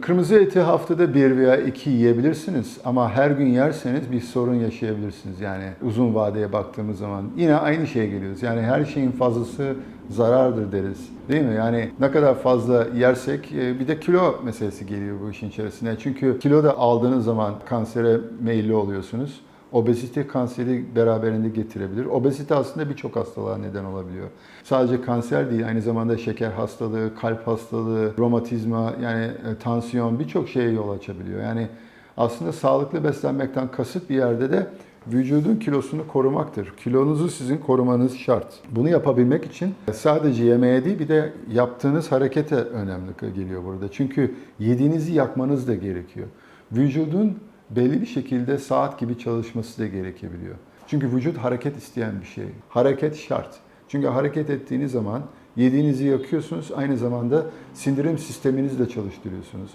Kırmızı eti haftada bir veya iki yiyebilirsiniz ama her gün yerseniz bir sorun yaşayabilirsiniz. Yani uzun vadeye baktığımız zaman yine aynı şeye geliyoruz. Yani her şeyin fazlası zarardır deriz. Değil mi? Yani ne kadar fazla yersek e, bir de kilo meselesi geliyor bu işin içerisine. Çünkü kilo da aldığınız zaman kansere meyilli oluyorsunuz. Obezite kanseri beraberinde getirebilir. Obezite aslında birçok hastalığa neden olabiliyor. Sadece kanser değil, aynı zamanda şeker hastalığı, kalp hastalığı, romatizma, yani e, tansiyon birçok şeye yol açabiliyor. Yani aslında sağlıklı beslenmekten kasıt bir yerde de vücudun kilosunu korumaktır. Kilonuzu sizin korumanız şart. Bunu yapabilmek için sadece yemeğe değil bir de yaptığınız harekete önemli geliyor burada. Çünkü yediğinizi yakmanız da gerekiyor. Vücudun belli bir şekilde saat gibi çalışması da gerekebiliyor. Çünkü vücut hareket isteyen bir şey. Hareket şart. Çünkü hareket ettiğiniz zaman yediğinizi yakıyorsunuz, aynı zamanda sindirim sisteminizi de çalıştırıyorsunuz.